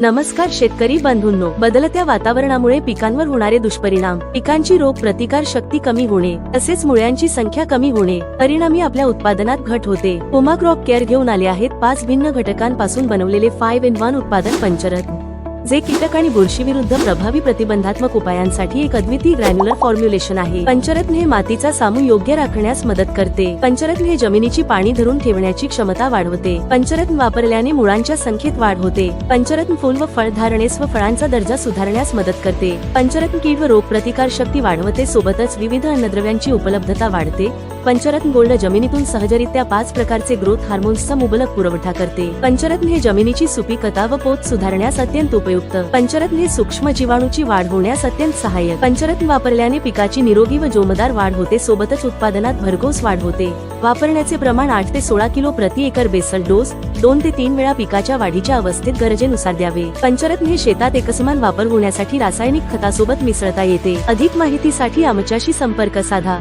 नमस्कार शेतकरी बंधूंनो बदलत्या वातावरणामुळे पिकांवर होणारे दुष्परिणाम पिकांची रोग प्रतिकार शक्ती कमी होणे तसेच मुळ्यांची संख्या कमी होणे परिणामी आपल्या उत्पादनात घट होते. पुमा क्रॉप केअर घेऊन आले आहेत पाच भिन्न घटकांपासून बनवलेले फाईव्ह इन वन उत्पादन पंचरत्न जे कीटक आणि बुरशी विरुद्ध प्रभावी प्रतिबंधात्मक उपायांसाठी एक अद्वितीय ग्रॅन्युलर फॉर्म्युलेशन आहे. पंचरत्न हे मातीचा सामू योग्य राखण्यास मदत करते. पंचरत्न हे जमिनीची पाणी धरून ठेवण्याची क्षमता वाढवते. पंचरत्न वापरल्याने मुळांच्या संख्येत वाढ होते. पंचरत्न फुल व फळधारणेस व फळांचा दर्जा सुधारण्यास मदत करते. पंचरत्न कीड व रोग प्रतिकार शक्ती वाढवते. सोबतच विविध अन्नद्रव्यांची उपलब्धता वाढते. पंचरत्न गोल्ड जमिनीतून सहजरित्या पाच प्रकारचे ग्रोथ हार्मोन्सचा मुबलक पुरवठा करते. पंचरत्न हे जमिनीची सुपीकता व पोत सुधारण्यास अत्यंत उपयुक्त. पंचरत्न हे सूक्ष्म जीवाणूची वाढ होण्यास अत्यंत सहाय्यक. पंचरत्न वापरल्याने पिकाची निरोगी व जोमदार वाढ होते सोबतच उत्पादनात भरघोस वाढ होते. वापरण्याचे प्रमाण आठ ते सोळा किलो प्रति एकर बेसल डोस दोन ते तीन वेळा पिकाच्या वाढीच्या अवस्थेत गरजेनुसार द्यावे. पंचरत्न हे शेतात एकसमान वापर होण्यासाठी रासायनिक खतासोबत मिसळता येते. अधिक माहितीसाठी आमच्याशी संपर्क साधा.